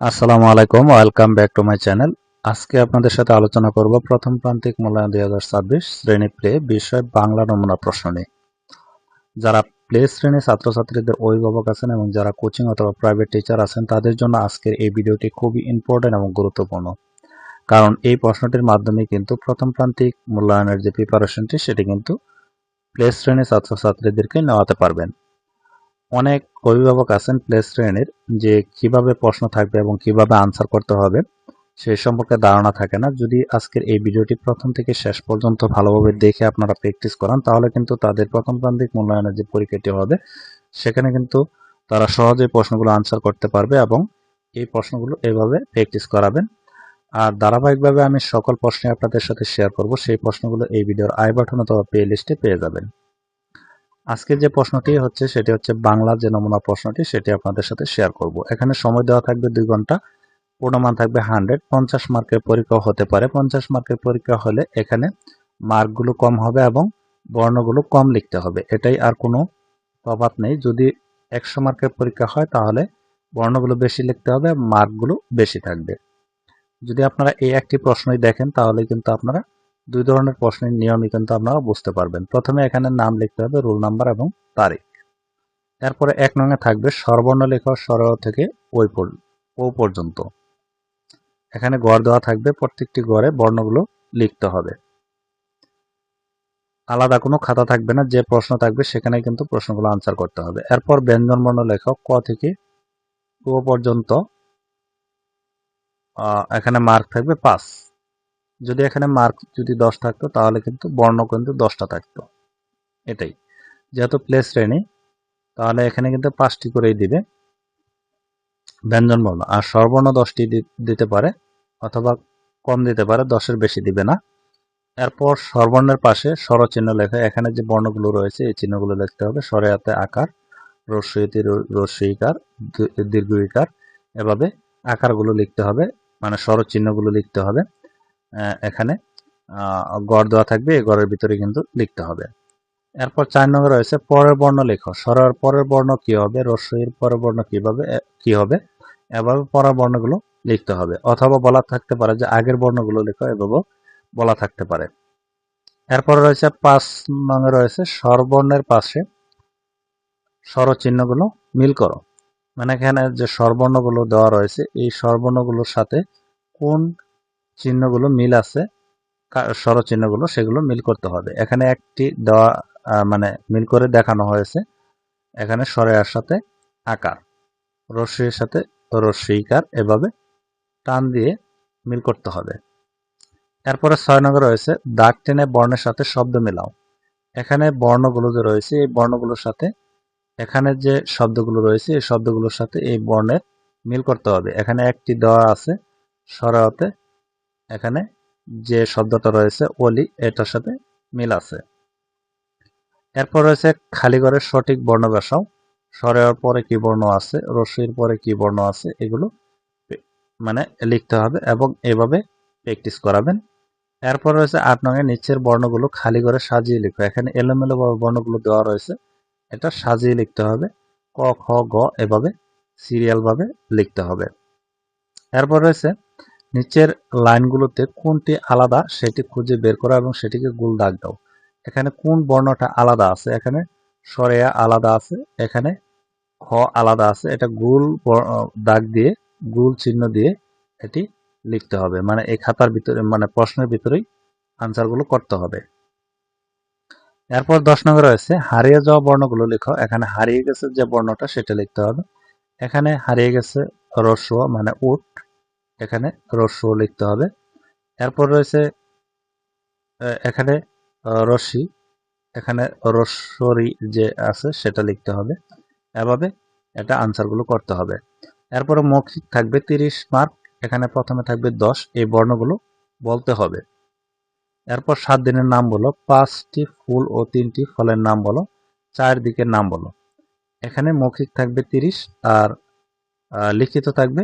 আসসালামু আলাইকুম, welcome back to my channel. আজকে আপনাদের সাথে আলোচনা করব প্রথম প্রান্তিক মূল্যায়ন দুই হাজার ছাব্বিশ শ্রেণি প্লে বিষয় বাংলা নমুনা প্রশ্ন নিয়ে। যারা প্লে শ্রেণির ছাত্রছাত্রীদের অভিভাবক আছেন এবং যারা কোচিং অথবা প্রাইভেট টিচার আছেন, তাদের জন্য আজকের এই ভিডিওটি খুবই ইম্পর্টেন্ট এবং গুরুত্বপূর্ণ। কারণ এই প্রশ্নটির মাধ্যমে কিন্তু প্রথম প্রান্তিক মূল্যায়নের যে প্রিপারেশনটি সেটি কিন্তু প্লে শ্রেণির ছাত্রছাত্রীদেরকে নেওয়াতে পারবেন। অনেক অভিভাবক আছেন প্লে শ্রেণির যে কীভাবে প্রশ্ন থাকবে এবং কীভাবে আনসার করতে হবে সেই সম্পর্কে ধারণা থাকে না। যদি আজকের এই ভিডিওটি প্রথম থেকে শেষ পর্যন্ত ভালোভাবে দেখে আপনারা প্র্যাকটিস করান, তাহলে কিন্তু তাদের প্রথম প্রান্তিক মূল্যায়নের যে পরীক্ষাটি হবে, সেখানে কিন্তু তারা সহজেই প্রশ্নগুলো আনসার করতে পারবে এবং এই প্রশ্নগুলো এভাবে প্র্যাকটিস করাবেন। আর ধারাবাহিকভাবে আমি সকল প্রশ্নে আপনাদের সাথে শেয়ার করব, সেই প্রশ্নগুলো এই ভিডিওর আই বাটন অথবা প্লে লিস্টে পেয়ে যাবেন। আজকে যে প্রশ্নটি হচ্ছে, সেটি হচ্ছে বাংলা যে নমুনা প্রশ্নটি, সেটি আপনাদের সাথে শেয়ার করব। এখানে সময় দেওয়া থাকবে দুই ঘণ্টা পূর্ণমান থাকবে হান্ড্রেড পঞ্চাশ মার্কের পরীক্ষা হতে পারে। পঞ্চাশ মার্কের পরীক্ষা হলে এখানে মার্কগুলো কম হবে এবং বর্ণগুলো কম লিখতে হবে। এটাই আর কোনো তফাৎ নেই। যদি একশো মার্কের পরীক্ষা হয়, তাহলে বর্ণগুলো বেশি লিখতে হবে, মার্কগুলো বেশি থাকবে। যদি আপনারা এই একটি প্রশ্নই দেখেন, তাহলে কিন্তু আপনারা দুই ধরনের প্রশ্নের নিয়মই কিন্তু আপনারা বুঝতে পারবেন। প্রথমে এখানে নাম লিখতে হবে, রোল নাম্বার এবং তারিখ। এরপরে এক নঙে থাকবে সর্বর্ণ লেখা সরল থেকে ওই ও পর্যন্ত। এখানে গড় দেওয়া থাকবে, প্রত্যেকটি গড়ে বর্ণগুলো লিখতে হবে। আলাদা কোনো খাতা থাকবে না, যে প্রশ্ন থাকবে সেখানে কিন্তু প্রশ্নগুলো আনসার করতে হবে। এরপর ব্যঞ্জন বর্ণ লেখক ক থেকে ও পর্যন্ত এখানে মার্ক থাকবে পাঁচ। যদি এখানে মার্ক যদি দশ থাকতো, তাহলে কিন্তু বর্ণ কিন্তু দশটা থাকতো। এটাই। যেহেতু প্লে শ্রেণি, তাহলে এখানে কিন্তু পাঁচটি করেই দিবে। ব্যঞ্জন বর্ণ। আর সর্বর্ণ দশটি দিতে পারে, অথবা কম দিতে পারে, দশের বেশি দিবে না। এরপর সর্বর্ণের পাশে স্বরচিহ্ন লেখা, এখানে যে বর্ণগুলো রয়েছে, এই চিহ্নগুলো লিখতে হবে। সরেয়াতে আকার রস্যইতি রস্যইকার দীর্ঘইকার এভাবে আকারগুলো লিখতে হবে মানে স্বরচিহ্নগুলো লিখতে হবে। এখানে। গড় দেওয়া থাকবে, এই গড়ের ভিতরে কিন্তু লিখতে হবে। এরপর চার নম্বর রয়েছে পরের বর্ণ লেখো। সরার পরের বর্ণ কি হবে? রস্যইর পরের বর্ণ কীভাবে কি হবে? এভাবে পরের বর্ণগুলো লিখতে হবে। অথবা বলা থাকতে পারে যে আগের বর্ণগুলো লেখো এভাবে বলা থাকতে পারে। এরপর রয়েছে পাঁচ নঙে রয়েছে স্বরবর্ণের পাশে স্বরচিহ্নগুলো মিল করো। মানে এখানে যে স্বরবর্ণগুলো দেওয়া রয়েছে, এই স্বরবর্ণগুলোর সাথে কোন চিহ্নগুলো মিল আছে স্বরচিহ্নগুলো সেগুলো মিল করতে হবে। এখানে একটি দেওয়া মানে মিল করে দেখানো হয়েছে। এখানে স্বরের সাথে আকার, রশ্মির সাথে রশ্মিকার এভাবে টান দিয়ে মিল করতে হবে। এরপরে ছয় নম্বর রয়েছে, দাগ টেনে বর্ণের সাথে শব্দ মেলাও। এখানে বর্ণগুলো যে রয়েছে, এই বর্ণগুলোর সাথে এখানে যে শব্দগুলো রয়েছে, এই শব্দগুলোর সাথে এই বর্ণের মিল করতে হবে। এখানে একটি দেওয়া আছে সরাতে এখানে যে শব্দটা রয়েছে অলি এটার সাথে মিল আছে। এরপর রয়েছে খালি ঘরের সঠিক বর্ণ বসাও। স্বরের পরে কি বর্ণ আছে রস্যির পরে কি বর্ণ আছে, এগুলো মানে লিখতে হবে এবং এভাবে প্র্যাকটিস করাবেন। এরপর রয়েছে আট নঙের নিচের বর্ণগুলো খালি করে সাজিয়ে লিখো। এখানে এলোমেলো বর্ণগুলো দেওয়া রয়েছে। এটা সাজিয়ে লিখতে হবে। ক, খ, গ এভাবে সিরিয়ালভাবে লিখতে হবে। এরপর রয়েছে নিচের লাইনগুলোতে কোনটি আলাদা সেটি খুঁজে বের করো এবং সেটিকে গুল দাগ দাও। এখানে কোন বর্ণটা আলাদা আছে? এখানে সরেয়া আলাদা আছে, এখানে খ আলাদা আছে। এটা গুল দাগ দিয়ে, গুল চিহ্ন দিয়ে এটি লিখতে হবে। মানে এই খাতার ভিতরে মানে প্রশ্নের ভিতরেই আনসারগুলো করতে হবে। এরপর দশ নম্বর রয়েছে, হারিয়ে যাওয়া বর্ণগুলো লেখো। এখানে হারিয়ে গেছে যে বর্ণটা সেটা লিখতে হবে। এখানে হারিয়ে গেছে রস্য মানে উট। এখানে রস্য লিখতে হবে। এরপর রয়েছে এখানে রশ্মি। এখানে রস্বরি যে আছে সেটা লিখতে হবে। এভাবে এটা আনসারগুলো করতে হবে। এরপরে মৌখিক থাকবে তিরিশ মার্ক এখানে প্রথমে থাকবে দশ। এই বর্ণগুলো বলতে হবে। এরপর সাত দিনের নাম বলো। পাঁচটি ফুল ও তিনটি ফলের নাম বলো। চার দিকের নাম বলো। এখানে মৌখিক থাকবে তিরিশ আর লিখিত থাকবে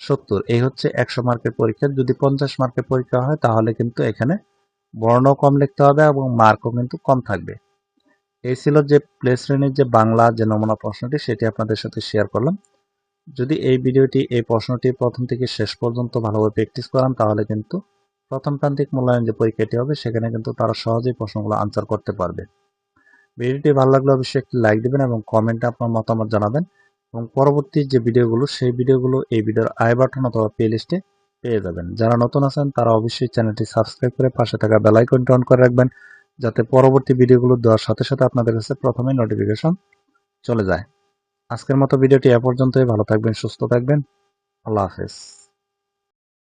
সত্তর। এই হচ্ছে একশো মার্কের পরীক্ষা। যদি পঞ্চাশ মার্কের পরীক্ষা হয়, তাহলে কিন্তু এখানে বর্ণ কম লিখতে হবে এবং মার্কও কিন্তু কম থাকবে। এই ছিল যে প্লে শ্রেণির যে বাংলা যে নমুনা প্রশ্নটি, সেটি আপনাদের সাথে শেয়ার করলাম। যদি এই ভিডিওটি, এই প্রশ্নটি প্রথম থেকে শেষ পর্যন্ত ভালোভাবে প্র্যাকটিস করান, তাহলে কিন্তু প্রথম প্রান্তিক মূল্যায়ন যে পরীক্ষাটি হবে, সেখানে কিন্তু তারা সহজেই প্রশ্নগুলো আনসার করতে পারবে। ভিডিওটি ভালো লাগলে অবশ্যই একটি লাইক দিবেন এবং কমেন্টে আপনার মতামত জানাবেন। এবং পরবর্তী যে ভিডিওগুলো, সেই ভিডিওগুলো এই ভিডিওর আই বাটন অথবা প্লে লিস্টে পেয়ে যাবেন। যারা নতুন আছেন, তারা অবশ্যই চ্যানেলটি সাবস্ক্রাইব করে পাশে থাকা বেল আইকনটি অন করে রাখবেন, যাতে পরবর্তী ভিডিওগুলো দেওয়ার সাথে সাথে আপনাদের কাছে প্রথমে নোটিফিকেশন চলে যায়। আজকের মতো ভিডিওটি এ পর্যন্তই। ভালো থাকবেন, সুস্থ থাকবেন। আল্লাহ হাফেজ।